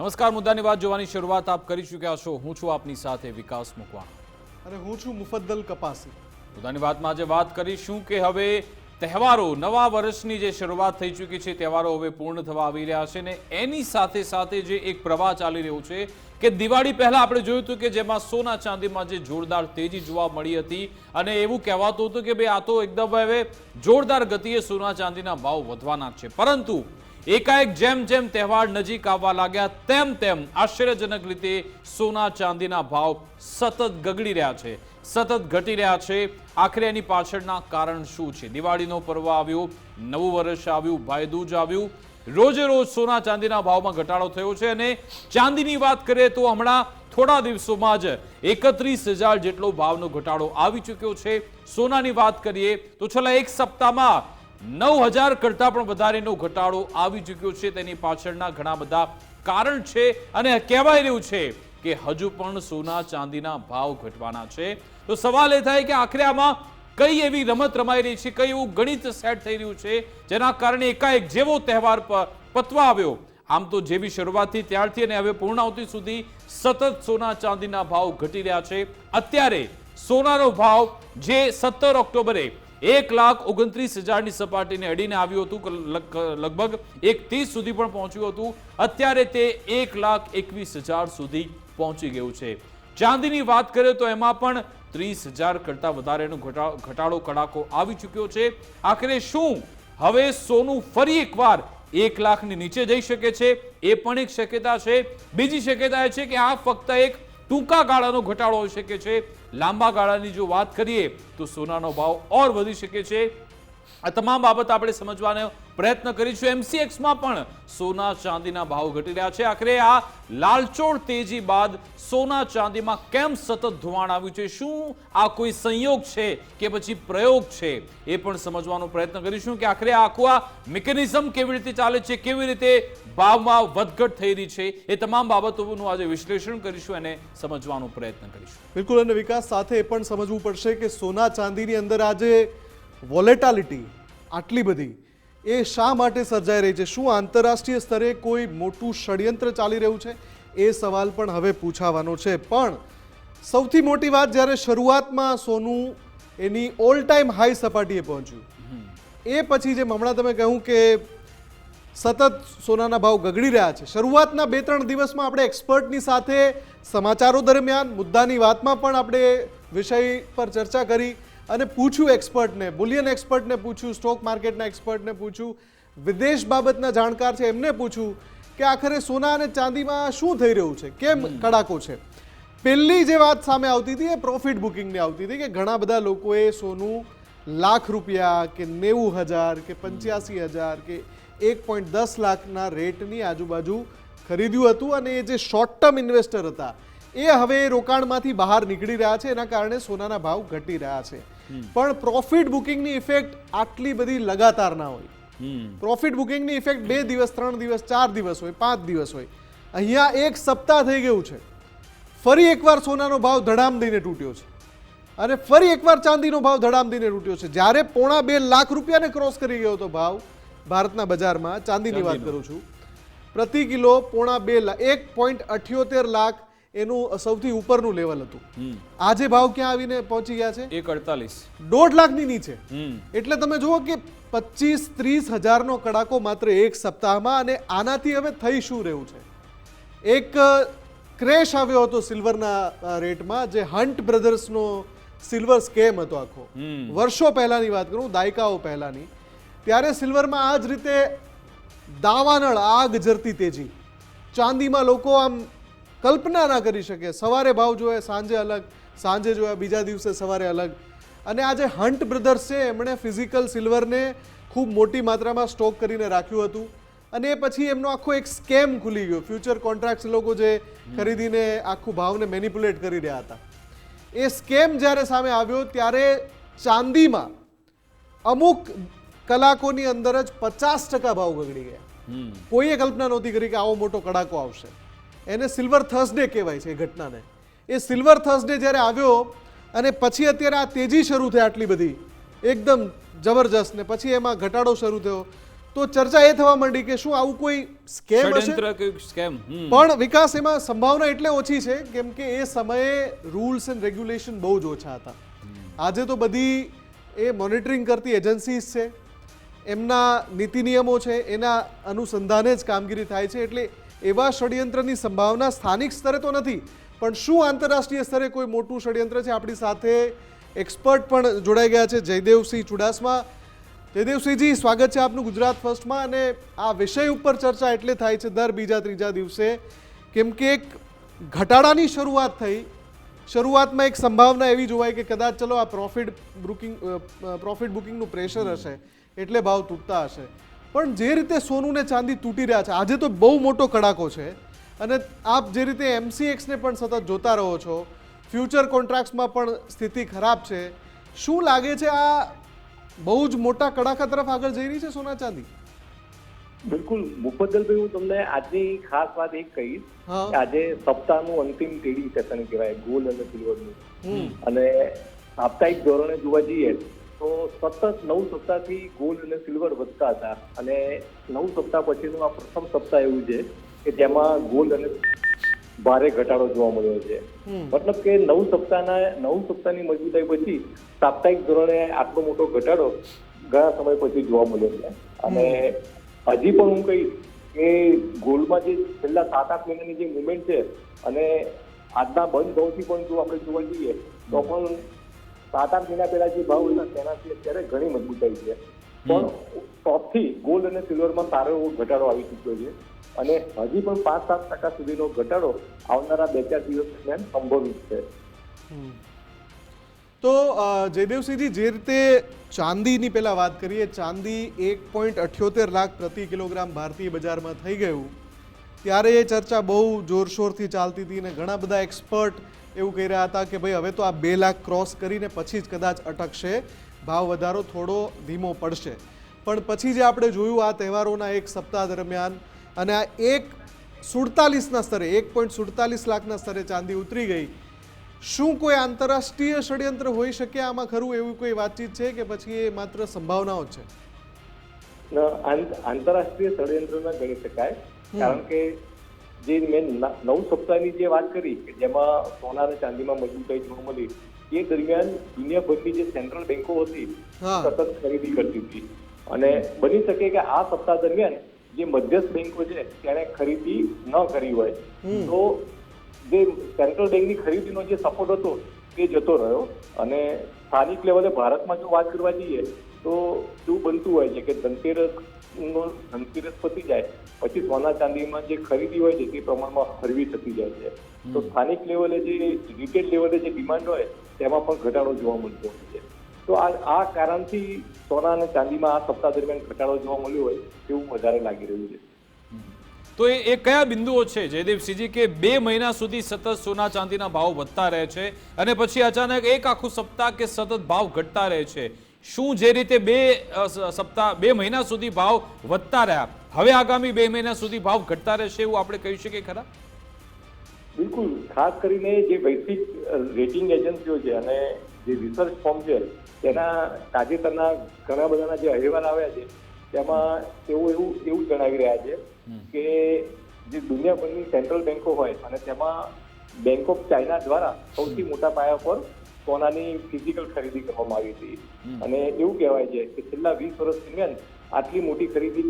નમસ્કાર મુદ્દાની વાત જોવાની શરૂઆત આપ કરી ચૂક્યા છો. હું છું આપની સાથે વિકાસ મુકવાણા. અને હું છું મુફદ્દલ કપાસી. મુદ્દાની વાતમાં આજે વાત કરીશું કે હવે તહેવારો નવા વર્ષની જે શરૂઆત થઈ ચૂકી છે તહેવારો હવે પૂર્ણ થવા આવી રહ્યા છે ને એની સાથે સાથે જે એક પ્રવાહ ચાલી રહ્યો છે કે દિવાળી પહેલા આપણે જોયું હતું કે જેમાં સોના ચાંદીમાં જે જોરદાર તેજી જોવા મળી હતી અને એવું કહેવાતું હતું કે ભાઈ આ તો એકદમ હવે જોરદાર ગતિએ સોના ચાંદીના ભાવ વધવાના છે. પરંતુ એકાએક જેમ જેમ તહેવાર નજીક આવવા લાગ્યા, તેમ તેમ આશ્ચર્યજનક રીતે સોના ચાંદીના ભાવ સતત ગગડી રહ્યા છે, સતત ઘટી રહ્યા છે. આખરે એની પાછળના કારણ શું છે? દિવાળીનો પર્વ આવ્યો, નવું વર્ષ આવ્યું, ભાઈદૂજ આવ્યું. રોજે રોજ સોના ચાંદીના ભાવમાં ઘટાડો થયો છે અને ચાંદીની વાત કરીએ તો હમણાં થોડા દિવસોમાં જ એકત્રીસ જેટલો ભાવનો ઘટાડો આવી ચૂક્યો છે. સોનાની વાત કરીએ તો છેલ્લા એક સપ્તાહમાં નવ હજાર કરતાં પણ વધારેનો ઘટાડો આવી ચૂક્યો છે. તેની પાછળના ઘણા બધા કારણ છે અને કહેવાય રહ્યું છે કે હજુ પણ સોના ચાંદીના ભાવ ઘટવાના છે. તો સવાલ એ થાય કે આખરે આમાં કઈ એવી રમત રમાઈ રહી છે, કઈ એવું ગણિત સેટ થઈ રહ્યું છે, જેના કારણે એકાએક જેવો તહેવાર પતવા આવ્યો. આમ તો જેવી શરૂઆતથી ત્યારથી અને હવે પૂર્ણાવતિ સુધી સતત સોના ચાંદીના ભાવ ઘટી રહ્યા છે. અત્યારે સોનાનો ભાવ જે સત્તર ઓક્ટોબરે એક લાખ ઓગણત્રીસ હજારની સપાટીને અડીને આવ્યું હતું લગભગ એક ત્રીસ સુધી પણ પહોંચ્યું હતું. અત્યારે તે એક લાખ એકવીસ હજાર સુધી પહોંચી ગયું છે. ચાંદીની વાત કરીએ તો એમાં પણ ત્રીસ હજાર કરતાં વધારેનો ઘટાડો કડાકો આવી ચૂક્યો છે. આખરે શું? હવે સોનું ફરી એકવાર એક લાખની નીચે જઈ શકે છે. એ પણ એક શક્યતા છે. બીજી શક્યતા એ છે કે આ ફક્ત એક ટૂંકા ગાળાનો ઘટાડો હોઈ શકે છે. લાંબા ગાળાની જો વાત કરીએ, તો સોનાનો ભાવ ઓર વધી શકે છે. આ તમામ બાબત આપણે સમજવાનો પ્રયત્ન કરીશું. એમસીએક્સમાં પણ સોના ચાંદીના ભાવ ઘટી રહ્યા છે. આખરે આ લાલચોળ તેજી બાદ સોના ચાંદીમાં કેમ સતત ધોવાણ આવ્યું છે? શું આ કોઈ સંયોગ છે કે પછી પ્રયોગ છે? એ પણ સમજવાનો પ્રયત્ન કરીશું કે આખરે આખું આ મિકેનિઝમ કેવી રીતે ચાલે છે? કેવી રીતે ભાવમાં વધઘટ થઈ રહી છે? એ તમામ બાબતોનું આજે વિશ્લેષણ કરીશું અને સમજવાનો પ્રયત્ન કરીશું. બિલકુલ, અને વિકાસ સાથે એ પણ સમજવું પડશે કે સોના ચાંદીની અંદર આજે વોલેટાલિટી આટલી બધી એ શા માટે સર્જાઈ રહી છે? શું આંતરરાષ્ટ્રીય સ્તરે કોઈ મોટું ષડયંત્ર ચાલી રહ્યું છે? એ સવાલ પણ હવે પૂછાવાનો છે. પણ સૌથી મોટી વાત જ્યારે શરૂઆતમાં સોનું એની ઓલ ટાઈમ હાઈ સપાટીએ પહોંચ્યું. એ પછી જેમ હમણાં તમે કહ્યું કે સતત સોનાના ભાવ ગગડી રહ્યા છે શરૂઆતના બે ત્રણ દિવસમાં આપણે એક્સપર્ટની સાથે સમાચારો દરમિયાન મુદ્દાની વાતમાં પણ આપણે વિષય પર ચર્ચા કરી. અને પૂછ્યું એક્સપર્ટને બુલિયન એક્સપર્ટને પૂછ્યું સ્ટોક માર્કેટના એક્સપર્ટને પૂછ્યું વિદેશ બાબતના જાણકાર છે એમને પૂછ્યું કે આખરે સોના અને ચાંદીમાં શું થઈ રહ્યું છે કેમ કડાકો છે. પહેલી જે વાત સામે આવતી હતી એ પ્રોફિટ બુકિંગની આવતી હતી કે ઘણા બધા લોકોએ સોનું લાખ રૂપિયા કે નેવું હજાર કે પંચ્યાસી હજાર કે એક પોઈન્ટ દસ લાખના રેટની આજુબાજુ ખરીદ્યું હતું અને એ જે શોર્ટ ટર્મ ઇન્વેસ્ટર હતા એ હવે રોકાણમાંથી બહાર નીકળી રહ્યા છે એના કારણે સોનાના ભાવ ઘટી રહ્યા છે. પણ પ્રોફિટ બુકિંગની ઇફેક્ટ આટલી બધી લગાતાર ના હોય. પ્રોફિટ બુકિંગની ઇફેક્ટ બે દિવસ ત્રણ દિવસ ચાર દિવસ હોય પાંચ દિવસ હોય. અહીંયા એક સપ્તાહ થઈ ગયું છે. ફરી એકવાર સોનાનો ભાવ ધડામ દઈને તૂટ્યો છે. અને ફરી એકવાર ચાંદીનો ભાવ ધડામ દઈને તૂટ્યો છે. જ્યારે પોણા બે લાખ રૂપિયાને ક્રોસ કરી ગયો હતો ભાવ ભારતના બજારમાં ચાંદીની વાત કરું છું. પ્રતિ કિલો પોણા બે લાખ એક પોઈન્ટ અઠ્યોતેર લાખ એનું સૌથી ઉપરનું લેવલ હતું. આજે ભાવ ક્યાં આવીને પહોંચી ગયા છે? એક અડતાલીસ. દોઢ લાખની નીચે. એટલે તમે જુઓ કે પચીસ ત્રીસ હજારનો કડાકો માત્ર એક સપ્તાહમાં અને આનાથી હવે થઈ શું રહ્યું છે? એક ક્રેશ આવ્યો હતો સિલ્વરના રેટમાં જે હન્ટ બ્રધર્સનો સિલ્વર સ્કેમ હતો આખો. વર્ષો પહેલાની વાત કરું દાયકાઓ પહેલાની. ત્યારે સિલ્વરમાં આ જ રીતે દાવાનળ આગ જરતી તેજી. ચાંદીમાં લોકો આમ કલ્પના ના કરી શકે. સવારે ભાવ જોયે સાંજે અલગ સાંજે જોયા બીજા દિવસે સવારે અલગ. અને આ જે હન્ટ બ્રધર્સ છે એમણે ફિઝિકલ સિલ્વરને ખૂબ મોટી માત્રામાં સ્ટોક કરીને રાખ્યું હતું. અને એ પછી એમનો આખો એક સ્કેમ ખુલી ગયો. ફ્યુચર કોન્ટ્રાક્ટ્સ લોકો જે ખરીદીને આખું ભાવને મેનિપ્યુલેટ કરી રહ્યા હતા. એ સ્કેમ જ્યારે સામે આવ્યો ત્યારે ચાંદીમાં અમુક કલાકોની અંદર જ પચાસ ટકા ભાવ ગગડી ગયા. કોઈએ કલ્પના નહોતી કરી કે આવો મોટો કડાકો આવશે. એને સિલ્વર થર્સડે કહેવાય છે એ ઘટનાને. એ સિલ્વર થર્સડે જ્યારે આવ્યો અને પછી અત્યારે આ તેજી શરૂ થઈ આટલી બધી એકદમ જબરજસ્ત ને પછી એમાં ઘટાડો શરૂ થયો. તો ચર્ચા એ થવા માંડી કે શું આવું કોઈ સ્કેમ હશે? સ્કેમ? પણ વિકાસ એમાં સંભાવના એટલે ઓછી છે કેમ કે એ સમયે રૂલ્સ એન્ડ રેગ્યુલેશન બહુ જ ઓછા હતા. આજે તો બધી એ મોનિટરિંગ કરતી એજન્સીઝ છે એમના નીતિ નિયમો છે એના અનુસંધાને જ કામગીરી થાય છે એટલે એવા ષડયંત્રની સંભાવના સ્થાનિક સ્તરે તો નથી, પણ શું આંતરરાષ્ટ્રીય સ્તરે કોઈ મોટું ષડયંત્ર છે? આપણી સાથે એક્સપર્ટ પણ જોડાઈ ગયા છે, જયદેવસિંહ ચુડાસમા. જયદેવસિંહજી, સ્વાગત છે આપનું ગુજરાત ફર્સ્ટમાં અને આ વિષય ઉપર ચર્ચા એટલે થાય છે દર બીજા ત્રીજા દિવસે. કેમ કે એક ઘટાડાની શરૂઆત થઈ. શરૂઆતમાં એક સંભાવના એવી જોવાય કે કદાચ ચલો આ પ્રોફિટ બુકિંગ પ્રોફિટ બુકિંગનું પ્રેશર હશે, એટલે ભાવ તૂટતા હશે. પણ જે રીતે સોનું ને ચાંદી તૂટી રહ્યા છે આજે તો બહુ મોટો કડાકો છે. અને આપ જે રીતે એમસીએક્સને પણ સતત જોતા રહો છો ફ્યુચર કોન્ટ્રાક્ટ્સમાં પણ સ્થિતિ ખરાબ છે. શું લાગે છે આ બહુ જ મોટા કડાકા તરફ આગળ જઈ રહી છે સોના ચાંદી? બિલકુલ. મુફદ્દલભાઈ હું તમને આજની ખાસ વાત એક કહીશ કે આજે સપ્તાહનું અંતિમ ટ્રેડિંગ સેશન કહેવાય ગોલ્ડ અને સિલ્વરનું. અને સાપ્તાહિક ધોરણે જોવા જઈએ તો સતત નવ સપ્તાહથી ગોલ્ડ અને સિલ્વર વધતા હતા. અને નવ સપ્તાહ પછીનું આ પ્રથમ સપ્તાહ એવું છે કે જેમાં ગોલ્ડ અને ભારે ઘટાડો જોવા મળ્યો છે. મતલબ કે નવ સપ્તાહના નવ સપ્તાહની મજબૂતાઈ પછી સાપ્તાહિક ધોરણે આટલો મોટો ઘટાડો ઘણા સમય પછી જોવા મળ્યો છે. અને હજી પણ હું કહીશ કે ગોલ્ડમાં જે છેલ્લા સાત આઠ મહિનાની જે મુવમેન્ટ છે અને આજના બંધ ભાવથી પણ જો આપણે જોવા જઈએ તો પણ સાત આઠ મહિના પહેલા જે ભાવ હતા તેનાથી અત્યારે ઘણી મજબૂતાઈ છે. પણ ટોપથી ગોલ્ડ અને સિલ્વરમાં સારો એવો ઘટાડો આવી ચૂક્યો છે. અને હજી પણ પાંચ સાત ટકા સુધીનો ઘટાડો આવનારા બે ચાર દિવસ દરમિયાન સંભવિત છે. તો જયદેવસિંહજી જે રીતે ચાંદીની પહેલાં વાત કરીએ ચાંદી એક પોઈન્ટ અઠ્યોતેર લાખ પ્રતિ કિલોગ્રામ ભારતીય બજારમાં થઈ ગયું. ત્યારે એ ચર્ચા બહુ જોરશોરથી ચાલતી હતી અને ઘણા બધા એક્સપર્ટ એવું કહી રહ્યા હતા કે ભાઈ હવે તો આ બે લાખ ક્રોસ કરીને પછી જ કદાચ અટકશે. ભાવ વધારો થોડો ધીમો પડશે. પણ પછી જે આપણે જોયું આ તહેવારોના એક સપ્તાહ દરમિયાન અને આ એક સુડતાલીસના સ્તરે એક પોઈન્ટ સુડતાલીસ લાખના સ્તરે ચાંદી ઉતરી ગઈ. શું કોઈ આંતરરાષ્ટ્રીય ષડયંત્ર હોઈ શકે આમાં ખરું એવું કોઈ વાતચીત છે કે પછી એ માત્ર સંભાવનાઓ છે? આંતરરાષ્ટ્રીય ષડયંત્ર ન ગણી શકાય. કારણ કે જે મેં નવ સપ્તાહની જે વાત કરી કે જેમાં સોના અને ચાંદીમાં મજબૂતાઈ જોવા મળી એ દરમિયાન દુનિયાભરની જે સેન્ટ્રલ બેન્કો હતી સતત ખરીદી કરતી હતી. અને બની શકે કે આ સપ્તાહ દરમિયાન જે મધ્યસ્થ બેન્કો છે તેણે ખરીદી ન કરી હોય. તો જે સેન્ટ્રલ બેન્કની ખરીદીનો જે સપોર્ટ હતો તે જતો રહ્યો. અને સ્થાનિક લેવલે ભારતમાં જો વાત કરવા જઈએ તો એવું બનતું હોય છે કે ધનતેરસ નો ધનતેરસ પતી જાય પછી સોના ચાંદીમાં જે ખરીદી હોય છે તે પ્રમાણમાં હરવી થતી જાય છે. તો સ્થાનિક લેવલે જે રિટેલ લેવલે જે ડિમાન્ડ હોય તેમાં પણ ઘટાડો જોવા મળતો હોય છે. તો આ આ કારણથી સોના અને ચાંદીમાં આ સપ્તાહ દરમિયાન ઘટાડો જોવા મળ્યો હોય તેવું વધારે લાગી રહ્યું છે. તો એ એ કયા બિંદુઓ છે જયદેવસિંહજી કે બે મહિના સુધી સતત સોના ચાંદીના ભાવ વધતા રહે છે અને પછી અચાનક એક આખું સપ્તાહ કે સતત ભાવ ઘટતા રહે છે? શું જે રીતે બે સપ્તાહ બે મહિના સુધી ભાવ વધતા રહ્યા? હવે આગામી બે મહિના સુધી ભાવ ઘટતા રહેશે એવું આપણે કહી શકીએ ખરા? બિલકુલ. ખાસ કરીને જે વૈશ્વિક રેટિંગ એજન્સીઓ છે અને જે રિસર્ચ ફોર્મ છે તેના તાજેતરના ઘણા બધાના જે અહેવાલ આવ્યા છે તેમાં તેઓ એવું એવું જણાવી રહ્યા છે કે જે દુનિયાભરની સેન્ટ્રલ બેન્કો હોય અને તેમાં બેંક ઓફ ચાઇના દ્વારા સૌથી મોટા પાયા પર સોનાની ફિઝિકલ ખરીદી કરવામાં આવી હતી. અને એવું કહેવાય છે કે છેલ્લા વીસ વર્ષ દરમિયાન આટલી મોટી ખરીદી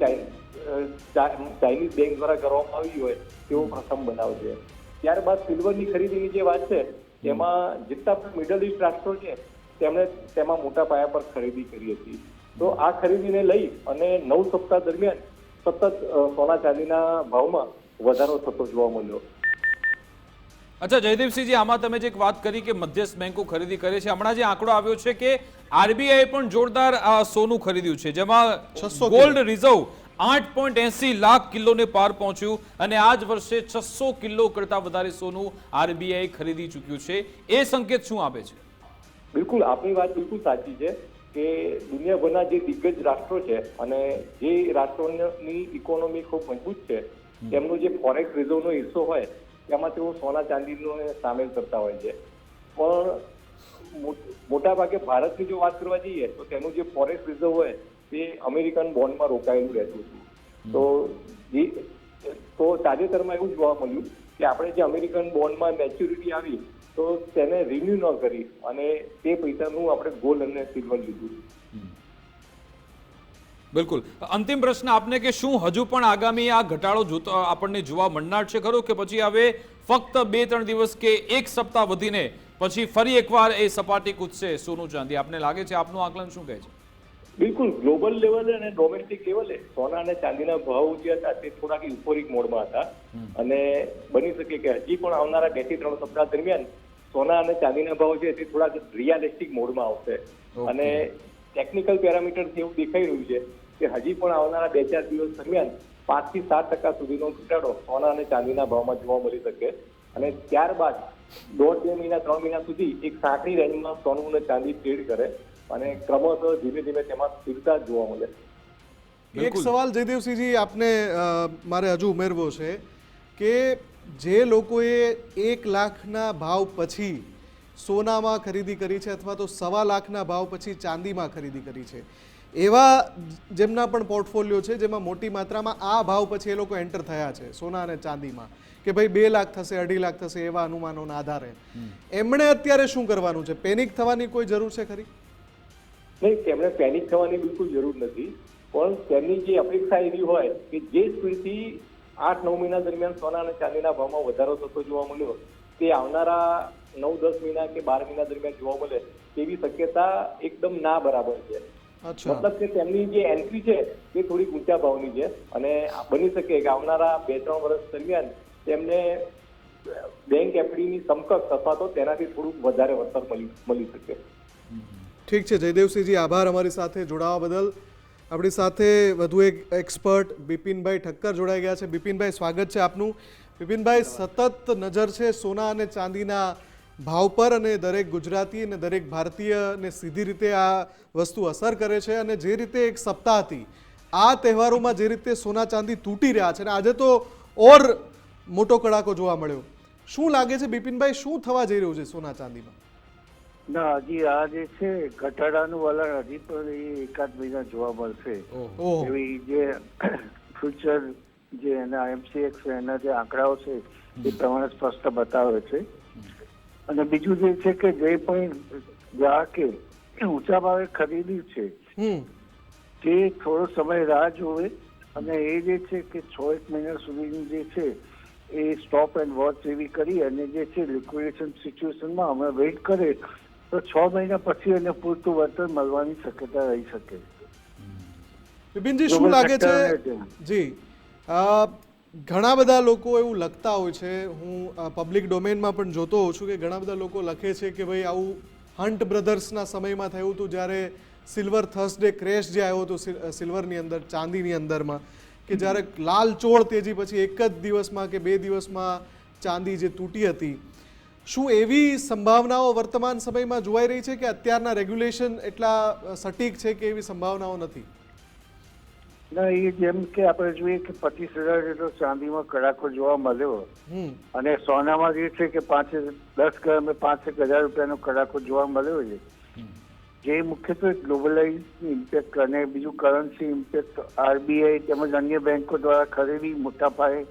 ચાઇનીઝ બેંક દ્વારા કરવામાં આવી હોય તેવો પ્રથમ બનાવ છે. ત્યારબાદ સિલ્વરની ખરીદીની જે વાત છે તેમાં જેટલા પણ મિડલ ઇસ્ટ રાષ્ટ્રો છે તેમણે તેમાં મોટા પાયા પર ખરીદી કરી હતી. તો આ ખરીદીને લઈ અને નવ સપ્તાહ દરમિયાન સતત સોના ચાંદીના ભાવમાં વધારો થતો જોવા મળ્યો. અચ્છા જયદીપસિંહજી આમાં તમે જે એક વાત કરી કે મધ્યસ્થ બેંકો ખરીદી કરે છે હમણાં જે આંકડો આવ્યો છે કે આરબીઆઈ પણ જોરદાર સોનું ખરીદ્યું છે જેમાં છસો ગોલ્ડ રિઝર્વ આઠ પોઈન્ટ એસી લાખ કિલોને પાર પહોંચ્યું અને આ જ વર્ષે છસો કિલો કરતા વધારે સોનું આરબીઆઈ ખરીદી ચૂક્યું છે. એ સંકેત શું આપે છે? બિલકુલ આપની વાત બિલકુલ સાચી છે કે દુનિયાભરના જે દિગ્ગજ રાષ્ટ્રો છે અને જે રાષ્ટ્રોની ઇકોનોમી ખૂબ મજબૂત છે તેમનો જે ફોરેક્સ રિઝર્વનો હિસ્સો હોય તેમાં તેઓ સોના ચાંદીનો સામેલ કરતા હોય છે. પણ મોટા ભાગે ભારતની જો વાત કરવા જઈએ તો તેનું જે ફોરેસ્ટ રિઝર્વ હોય તે અમેરિકન બોન્ડમાં રોકાયેલું રહેતું હતું. તો જે તો તાજેતરમાં એવું જોવા મળ્યું કે આપણે જે અમેરિકન બોન્ડમાં મેચ્યુરિટી આવી તો તેને રિન્યુ ન કરી અને તે પૈસાનું આપણે ગોલ્ડ અને સિલ્વર લીધું. બિલકુલ. અંતિમ પ્રશ્ન આપને કે શું હજુ પણ આગામી આ ઘટાડો જોતો આપણને જોવા મળનાર છે ખરો કે પછી હવે ફક્ત બે ત્રણ દિવસ કે એક સપ્તાહ વધીને પછી ફરી એકવાર એ સપાટી કૂદશે સોનું ચાંદી? આપને લાગે છે? આપનું આકલન શું કહે છે? બિલકુલ. ગ્લોબલ લેવલે અને ડોમેસ્ટિક લેવલે સોના અને ચાંદીના ભાવ જે હતા તે થોડાક યુફોરિક મોડમાં હતા. અને બની શકે કે હજી પણ આવનારા બેથી ત્રણ સપ્તાહ દરમિયાન સોના અને ચાંદીના ભાવ છે તે થોડાક રિયાલિસ્ટિક મોડમાં આવશે. અને ટેકનિકલ પેરામીટરથી એવું દેખાઈ રહ્યું છે. કે હજી પણ આવનારા બે ચાર દિવસ દરમિયાન પાંચથી સાત ટકા સુધીનો ઘટાડો સોના અને ચાંદીના ભાવમાં જોવા મળી શકે. અને ત્યારબાદ દોઢ બે મહિના ત્રણ મહિના સુધી એક સાંકડી રેન્જમાં સોનું અને ચાંદી ટ્રેડ કરે અને ક્રમશઃ ધીમે ધીમે તેમાં સ્થિરતા જોવા મળે. એક સવાલ જયદેવસિંહજી આપને મારે હજુ ઉમેરવો છે કે જે લોકોએ એક લાખના ભાવ પછી સોનામાં ખરીદી કરી છે અથવા તો સવા લાખના ભાવ પછી ચાંદીમાં ખરીદી કરી છે એવા જેમના પણ પોર્ટફોલિયો છે જેમાં મોટી માત્રામાં આ ભાવ પછી એ લોકો એન્ટર થયા છે સોના અને ચાંદીમાં. કે ભાઈ બે લાખ થશે અઢી લાખ થશે એવા અનુમાનોના આધારે. એમણે અત્યારે શું કરવાનું છે? પેનિક થવાની કોઈ જરૂર છે ખરી? નહીં તેમણે પેનિક થવાની બિલકુલ જરૂર નથી. પણ તેમની જે અપેક્ષા એવી હોય કે જે સ્પીડથી આઠ નવ મહિના દરમિયાન સોના અને ચાંદીના ભાવમાં વધારો થતો જોવા મળ્યો તે આવનારા નવ દસ મહિના કે બાર મહિના દરમિયાન જોવા મળે તેવી શક્યતા એકદમ ના બરાબર છે. મતલબ કે તેમની જે એન્ટ્રી છે તે થોડી ઊંચા ભાવની છે. અને બની શકે કે આવનારા બે ત્રણ વર્ષ દરમિયાન તેમને બેંક એફડીની સમકક્ષ અથવા તો તેનાથી થોડુંક વધારે વળતર મળી શકે. ઠીક છે જયદેવસિંહજી આભાર અમારી સાથે જોડાવા બદલ. આપણી સાથે વધુ એક એક્સપર્ટ બિપિનભાઈ ઠક્કર જોડાઈ ગયા છે. બિપિનભાઈ સ્વાગત છે આપનું. બિપિનભાઈ સતત નજર છે સોના અને ચાંદીના ભાવ પર અને દરેક ગુજરાતી અને દરેક ભારતીયને સીધી રીતે આ વસ્તુ અસર કરે છે અને જે રીતે એક સપ્તાહથી આ તહેવારોમાં જે રીતે સોના ચાંદી તૂટી રહ્યા છે અને આજે તો ઓર મોટો કડાકો જોવા મળ્યો. શું લાગે છે બિપિનભાઈ શું થવા જઈ રહ્યું છે સોના ચાંદીમાં? ના હજી આ જે છે ઘટાડાનું વલણ હજી પણ એ એકાદ મહિના જોવા મળશે. એવી જે ફ્યુચર જે એના એમસીએક્સ એના જે આંકડાઓ છે એ પ્રમાણે સ્પષ્ટ બતાવે છે. અને બીજું જે છે કે જે પણ ગ્રાહકે ઊંચા ભાવે ખરીદ્યું છે તે થોડો સમય રાહ જોવે અને એ જે છે કે છ એક મહિના સુધીનું જે છે એ સ્ટોપ એન્ડ વોચ એવી કરી અને જે છે લિક્વિડેશન સિચ્યુએશનમાં અમે વેઇટ કરે તો છ મહિના પછી એને પૂરતું વળતર મળવાની શક્યતા રહી શકે. બિપિનજી શું લાગે છે? જી. ઘણા બધા લોકો એવું લખતા હોય છે. હું પબ્લિક ડોમેનમાં પણ જોતો હોઉં છું કે ઘણા બધા લોકો લખે છે કે ભાઈ આવું હન્ટ બ્રધર્સના સમયમાં થયું હતું જ્યારે સિલ્વર થર્સડે ક્રેશ જે આવ્યો હતો સિલ્વરની અંદર, ચાંદીની અંદરમાં, કે જ્યારે લાલ ચોળ તેજી પછી એક જ દિવસમાં કે બે દિવસમાં ચાંદી જે તૂટી હતી. શું એવી સંભાવનાઓ વર્તમાન સમયમાં જોવાઈ રહી છે કે અત્યારના રેગ્યુલેશન એટલા સટીક છે કે એવી સંભાવનાઓ નથી? ના એ જેમ કે આપણે જોઈએ કે પચીસ હજાર જેટલો ચાંદીમાં કડાકો જોવા મળ્યો અને સોનામાં જે છે કે પાંચ દસ ગ્રામે પાંચેક હજાર રૂપિયાનો કડાકો જોવા મળ્યો છે. જે મુખ્યત્વે ગ્લોબલાઇઝ ઇમ્પેક્ટ અને બીજું કરન્સી ઇમ્પેક્ટ આરબીઆઈ તેમજ અન્ય બેન્કો દ્વારા ખરીદી મોટા પાયે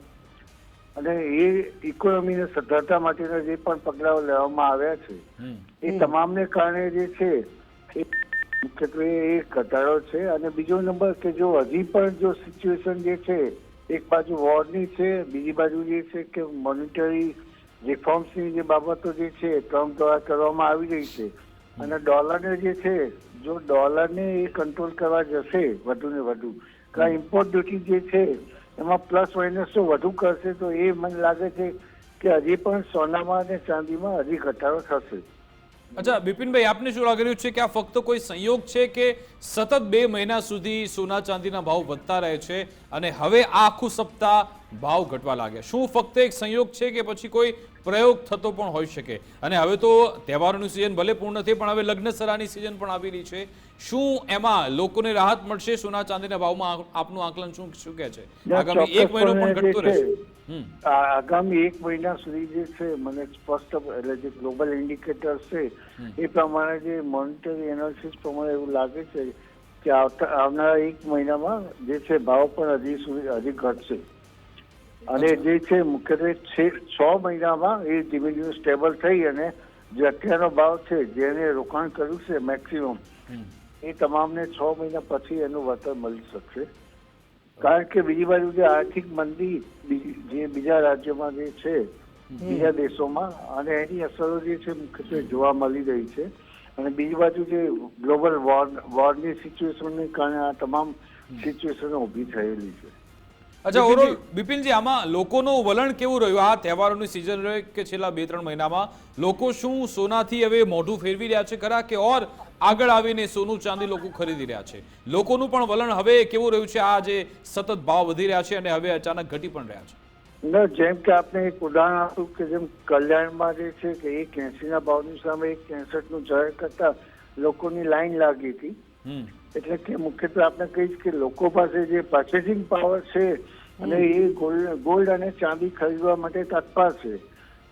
અને એ ઇકોનોમીને સદ્ધરતા માટેના જે પણ પગલાઓ લેવામાં આવ્યા છે એ તમામને કારણે જે છે એ મુખ્યત્વે એ ઘટાડો છે અને બીજો નંબર કે જો હજી પણ જો સિચ્યુએશન જે છે, એક બાજુ વોરની છે, બીજી બાજુ જે છે કે મોનિટરી રિફોર્મ્સની જે બાબતો જે છે ટ્રમ્પ દ્વારા કરવામાં આવી રહી છે. અને ડોલરને જે છે, જો ડોલરને એ કંટ્રોલ કરવા જશે વધુ ને વધુ કારણ ઇમ્પોર્ટ ડ્યુટી જે છે, એમાં પ્લસ માઇનસ જો વધુ કરશે, તો એ મને લાગે છે કે હજી પણ સોનામાં અને ચાંદીમાં હજી ઘટાડો થશે. અચ્છા, બિપિનભાઈ, આપને શું લાગી રહ્યું છે કે આ ફક્ત કોઈ સંયોગ છે કે સતત બે મહિના સુધી સોના ચાંદીના ભાવ વધતા રહે છે? અને હવે આ આખું સપ્તાહ ભાવ ઘટવા લાગ્યા. શું ફક્ત એક સંયોગ છે કે પછી કોઈ પ્રયોગ થતો પણ હોઈ શકે? અને હવે તો તહેવારોની સિઝન ભલે પૂર્ણ થઈ પણ હવે લગ્ન સરાની સિઝન પણ આવી રહી છે. શું એમાં લોકોને રાહત મળશે? સોના ચાંદીના ભાવમાં આપનું આકલન શું શું કહે છે? આગામી એક મહિનો પણ ઘટતો રહેશે. આગામી એક મહિના સુધી જે છે મને સ્પષ્ટ એટલે જે ગ્લોબલ ઇન્ડિકેટર છે એ પ્રમાણે જે મોનિટરી એનાલિસિસ પ્રમાણે એવું લાગે છે કે આવનારા એક મહિનામાં જે છે ભાવ પણ હજી સુધી હજી ઘટશે. અને જે છે મુખ્યત્વે છે- છ મહિનામાં એ ધીમે ધીમે સ્ટેબલ થઈ અને જે અત્યારનો ભાવ છે જેને રોકાણ કર્યું છે મેક્સિમમ એ તમામને છ મહિના પછી એનું વળતર મળી શકશે. કારણ કે બીજી બાજુ જે આર્થિક મંદી જે બીજા રાજ્યોમાં જે છે બીજા દેશોમાં અને એની અસરો જે છે મુખ્યત્વે જોવા મળી રહી છે. અને બીજી બાજુ જે ગ્લોબલ વોર વોરની સિચ્યુએશનને કારણે આ તમામ સિચ્યુએશનો ઊભી થયેલી છે. અચ્છા ઓવરઓલ બિપિનજી આમાં લોકોનું વલણ કેવું રહ્યું? આ તહેવારોની સિઝન રહે કે છેલ્લા બે ત્રણ મહિનામાં? લોકો શું સોનાથી હવે મોઢું ફેરવી રહ્યા છે ખરા કે ઓર આગળ આવીને સોનું ચાંદી લોકો ખરીદી રહ્યા છે? લોકોનું પણ વલણ હવે કેવું રહ્યું છે? આ જે સતત ભાવ વધી રહ્યા છે અને હવે અચાનક ઘટી પણ રહ્યા છે. ન જેમ કે આપણે એક ઉદાહરણ આપ્યું કે જેમ કલ્યાણમાં જે છે કે એક એસીના ભાવની સામે એક કેસઠનું જાહેર કરતા લોકોની લાઈન લાગી હતી. એટલે કે મુખ્યત્વે આપણે કહીશ કે લોકો પાસે જે પર્ચેસિંગ પાવર છે અને એ ગોલ્ડ ગોલ્ડ અને ચાંદી ખરીદવા માટે તત્પર છે.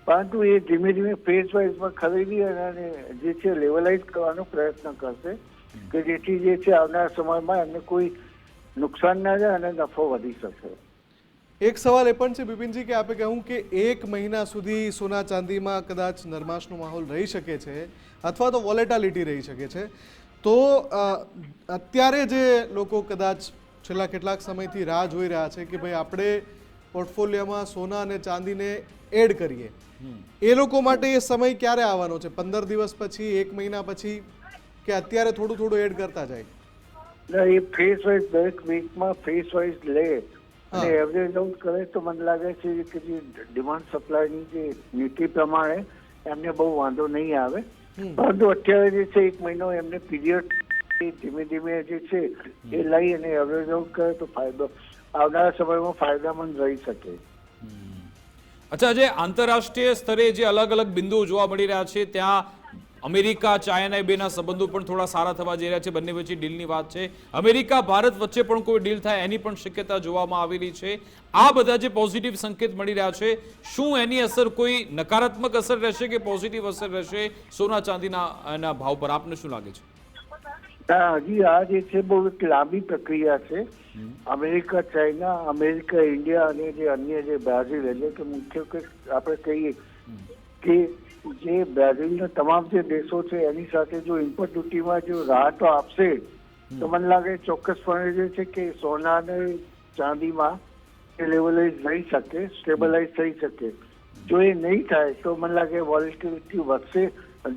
પરંતુ એ ધીમે ધીમે ફેઝ વાઇઝમાં ખરીદી અને જે છે લેવલાઇઝ કરવાનો પ્રયત્ન કરશે કે જેથી જે છે આવનાર સમયમાં એમને કોઈ નુકસાન ના જાય અને નફો વધી શકે. એક સવાલ એ પણ છે બિપિનજી કે આપે કહ્યું કે એક મહિના સુધી સોના ચાંદીમાં કદાચ નરમાશનો માહોલ રહી શકે છે અથવા તો વોલેટાલિટી રહી શકે છે. તો અત્યારે જે લોકો કદાચ છેલ્લા કેટલાક સમયથી રાહ જોઈ રહ્યા છે કે ભાઈ આપણે પોર્ટફોલિયોમાં સોના અને ચાંદીને એડ કરીએ. એ લોકો માટે એ સમય ક્યારે આવવાનો છે? પંદર દિવસ પછી એક મહિના પછી કે અત્યારે થોડું થોડું એડ કરતા જાય? એ ફેસ વાઇઝ દરેક વીકમાં ફેસ વાઇઝ લે. અને. એવરેજ આઉટ કરે તો મને લાગે છે કે જે ડિમાન્ડ સપ્લાયની જે નીતિ પ્રમાણે એમને બહુ વાંધો નહીં આવે. પરંતુ અત્યારે જે છે એક મહિનો એમને પીરિયડ ધીમે ધીમે જે છે એ લઈ અને એવરેજ કરે તો ફાયદો આવનારા સમયમાં ફાયદામંદ રહી શકે. અચ્છા જે આંતરરાષ્ટ્રીય સ્તરે જે અલગ અલગ બિંદુઓ જોવા મળી રહ્યા છે ત્યાં અમેરિકા ચાઇના એ બેના સંબંધો પણ થોડા સારા થવા જઈ રહ્યા છે બંને વચ્ચે ડીલની વાત છે. અમેરિકા ભારત વચ્ચે પણ કોઈ ડીલ થાય એની પણ શક્યતા જોવામાં આવેલી છે. આ બધા જે પોઝિટિવ સંકેત મળી રહ્યા છે શું એની અસર કોઈ નકારાત્મક અસર રહેશે કે પોઝિટિવ અસર રહેશે? સોના ચાંદીના એના ભાવ પર આપને શું લાગે છે? હજી આ જે છે બહુ એક લાંબી પ્રક્રિયા છે અમેરિકા ચાઇના અમેરિકા ઇન્ડિયા અને જે અન્ય જે બ્રાઝિલ એટલે કે મુખ્ય કે આપણે કહીએ કે જે બ્રાઝિલના તમામ જે દેશો છે એની સાથે જો ઇમ્પોર્ટ ડ્યુટીમાં જો રાહતો આપશે તો મને લાગે ચોક્કસપણે જે છે કે સોના અને ચાંદીમાં એ લેવલાઇઝ રહી શકે સ્ટેબલાઇઝ થઈ શકે જો એ નહીં થાય તો મને લાગે વોલેટિલિટી વધશે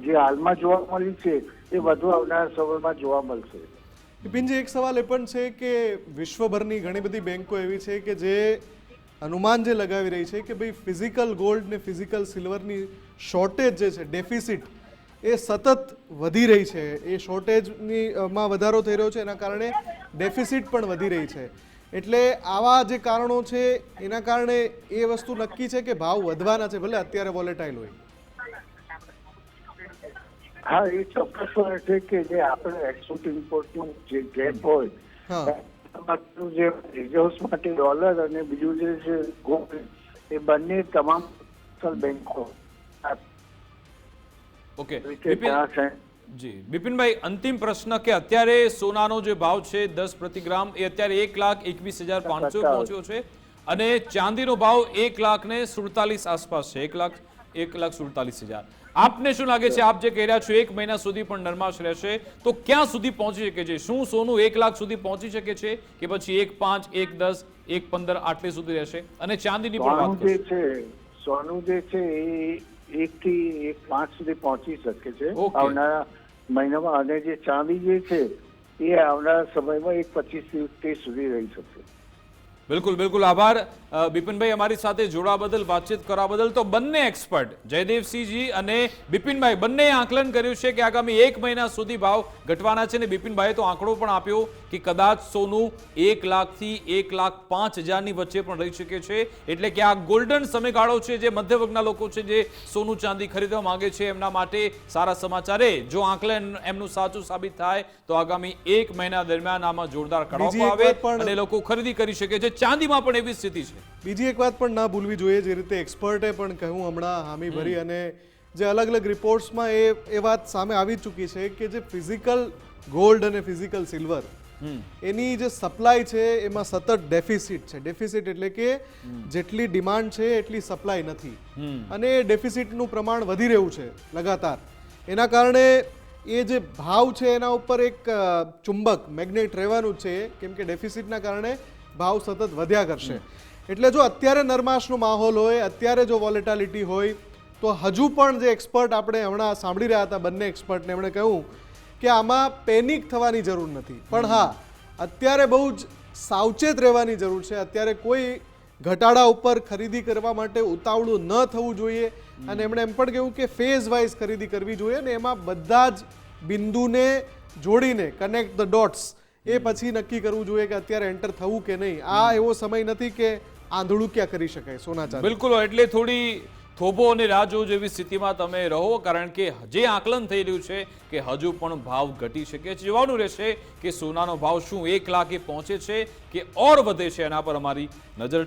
જે હાલમાં જોવા મળી છે, એ વધુ આવનારા સમયમાં જોવા મળશે. બિપિનજી, એક સવાલ એ પણ છે કે વિશ્વભરની ઘણી બધી બેંકો એવી છે કે જે અનુમાન જે લગાવી રહી છે કે ભાઈ ફિઝિકલ ગોલ્ડ ને ફિઝિકલ સિલ્વરની શોર્ટેજ જે છે, ડેફિસિટ, એ સતત વધી રહી છે. એ શોર્ટેજની માં વધારો થઈ રહ્યો છે, એના કારણે ડેફિસિટ પણ વધી રહી છે. એટલે આવા જે કારણો છે, એના કારણે એ વસ્તુ નક્કી છે કે ભાવ વધવાના છે, ભલે અત્યારે વોલેટાઇલ હોય. હા એ ચોક્કસ વાત છે કે જે આપણે એક્સપોર્ટ ઇમ્પોર્ટનું જે ગેપ હોય તમારું જે રિઝર્વ્સ માટે ડોલર અને બીજું જે છે ગોલ્ડ એ બંને તમામ બેંકો ઓકે. જી. બિપિનભાઈ અંતિમ પ્રશ્ન કે અત્યારે સોનાનો જે ભાવ છે દસ પ્રતિ ગ્રામ એ અત્યારે એક લાખ એકવીસ હજાર પાંચસો પહોંચ્યો છે અને ચાંદીનો ભાવ એક લાખ ને સુડતાલીસ આસપાસ છે. એક લાખ એક લાખ સુડતાલીસ હજાર. આપને શું લાગે છે? આપ જે કહી રહ્યા છો એક મહિના સુધી પણ નરમાશ રહેશે. તો ક્યાં સુધી પહોંચી શકે છે? શું સોનું એક લાખ સુધી પહોંચી શકે છે કે પછી એક પાંચ એક દસ એક પંદર આટલે સુધી રહેશે? અને ચાંદીની પણ વાત જે છે સોનું જે છે એ એક થી એક પાંચ સુધી પહોંચી શકે છે. આવનારા મહિનામાં. અને જે ચાંદી જે છે એ આવનારા સમયમાં એક પચીસ ત્રીસ સુધી રહી શકશે. બિલકુલ બિલકુલ આભાર. બિપિનભાઈ અમારી સાથે જોડાવા બદલ વાતચીત કરવા બદલ તો બંને એક્સપર્ટ જયદેવસિંહજી અને બિપિનભાઈ બંને આંકલન કર્યું છે કે આગામી એક મહિના સુધી ભાવ ઘટવાના છે અને બિપિનભાઈએ તો આંકડો પણ આપ્યો કે કદાચ સોનું એક લાખથી એક લાખ પાંચ હજારની વચ્ચે પણ રહી શકે છે. એટલે કે આ ગોલ્ડન સમયગાળો છે જે મધ્યવર્ગના લોકો છે જે સોનું ચાંદી ખરીદવા માંગે છે એમના માટે સારા સમાચારે. જો આંકલન એમનું સાચું સાબિત થાય તો આગામી એક મહિના દરમિયાન આમાં જોરદાર બીજી આવે અને લોકો ખરીદી કરી શકે છે. ચાંદીમાં પણ એવી સ્થિતિ છે. બીજી એક વાત પણ ના ભૂલવી જોઈએ જે રીતે એક્સપર્ટે પણ કહ્યું હમણાં હામી. ભરી અને જે અલગ અલગ રિપોર્ટ્સમાં એ એ વાત સામે આવી ચૂકી છે કે જે ફિઝિકલ ગોલ્ડ અને ફિઝિકલ સિલ્વર એની જે સપ્લાય છે એમાં સતત ડેફિસિટ છે. ડેફિસિટ એટલે કે જેટલી ડિમાન્ડ છે એટલી સપ્લાય નથી. અને એ ડેફિસિટનું પ્રમાણ વધી રહ્યું છે લગાતાર. એના કારણે એ જે ભાવ છે એના ઉપર એક ચુંબક મેગ્નેટ રહેવાનું છે. કેમ કે ડેફિસિટના કારણે ભાવ સતત વધ્યા કરશે. એટલે જો અત્યારે નરમાશનો માહોલ હોય, અત્યારે જો વોલેટાલિટી હોય, તો હજુ પણ જે એક્સપર્ટ આપણે હમણાં સાંભળી રહ્યા હતા બંને એક્સપર્ટને એમણે કહ્યું કે આમાં પેનિક થવાની જરૂર નથી. પણ હા, અત્યારે બહુ જ સાવચેત રહેવાની જરૂર છે. અત્યારે કોઈ ઘટાડા ઉપર ખરીદી કરવા માટે ઉતાવળું ન થવું જોઈએ. અને એમણે એમ પણ કહ્યું કે ફેઝ વાઇઝ ખરીદી કરવી જોઈએ અને એમાં બધા જ બિંદુને જોડીને કનેક્ટ ધ ડોટ્સ એ પછી નક્કી કરવું જોઈએ કે અત્યારે એન્ટર થવું કે નહીં. આ એવો સમય નથી કે આંધળું ક્યાં કરી શકાય, સોના બિલકુલ, એટલે થોડી થોભો અને રાહ જોવો જેવી સ્થિતિમાં તમે રહો, કારણ કે જે આકલન થઈ રહ્યું છે કે હજુ પણ ભાવ ઘટી શકે છે. જોવાનું રહેશે કે સોનાનો ભાવ શું એક લાખે પહોંચે છે કે ઓર વધે છે, એના પર અમારી નજર